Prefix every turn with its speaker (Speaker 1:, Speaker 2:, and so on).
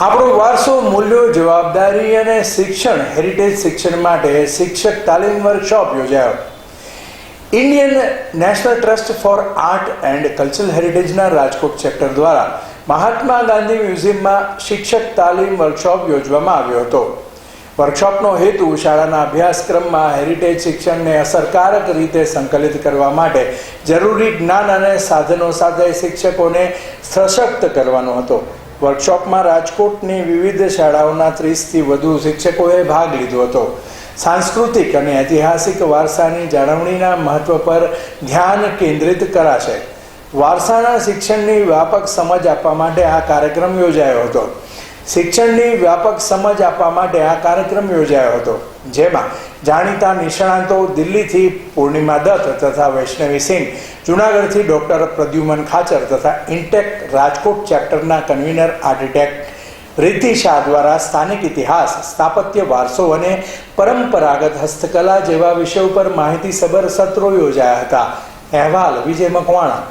Speaker 1: આપણો વારસો મૂલ્યો, જવાબદારી અને શિક્ષણ હેરિટેજ શિક્ષણ માટે શિક્ષક તાલીમ વર્કશોપ યોજાયો. Indian national trust for art and cultural હેરિટેજના Rajkot chapter દ્વારા મહાત્મા ગાંધી મ્યુઝિયમમાં શિક્ષક તાલીમ વર્કશોપ યોજવામાં આવ્યો હતો. વર્કશોપનો હેતુ શાળાના અભ્યાસક્રમમાં હેરિટેજ શિક્ષણને અસરકારક રીતે સંકલિત કરવા માટે જરૂરી જ્ઞાન અને સાધનો સાથે શિક્ષકોને સશક્ત કરવાનો હતો. વર્કશોપમાં રાજકોટની વિવિધ શાળાઓના ત્રીસથી વધુ શિક્ષકોએ ભાગ લીધો હતો. સાંસ્કૃતિક અને ઐતિહાસિક વારસાની જાળવણીના મહત્વ પર ધ્યાન કેન્દ્રિત કરાશે. વારસાના શિક્ષણની વ્યાપક સમજ આપવા માટે આ કાર્યક્રમ યોજાયો હતો. શિક્ષણની વ્યાપક સમજ આપવા માટે આ કાર્યક્રમ યોજાયો હતો, જેમાં જાણીતા નિષ્ણાંતો દિલ્હીથી પૂર્ણિમા દત્ત તથા વૈષ્ણવી સિંહ, જુનાગઢથી ડોક્ટર પ્રદ્યુમન ખાચર તથા ઇન્ટેક રાજકોટ ચેપ્ટરના કન્વીનર આર્કિટેક્ટ રીતિ શાહ દ્વારા સ્થાનિક ઇતિહાસ, સ્થાપત્ય વારસો અને પરંપરાગત હસ્તકલા જેવા વિષયો ઉપર માહિતીસભર સત્રો યોજાયા હતા. અહેવાલ વિજય મકવાણા.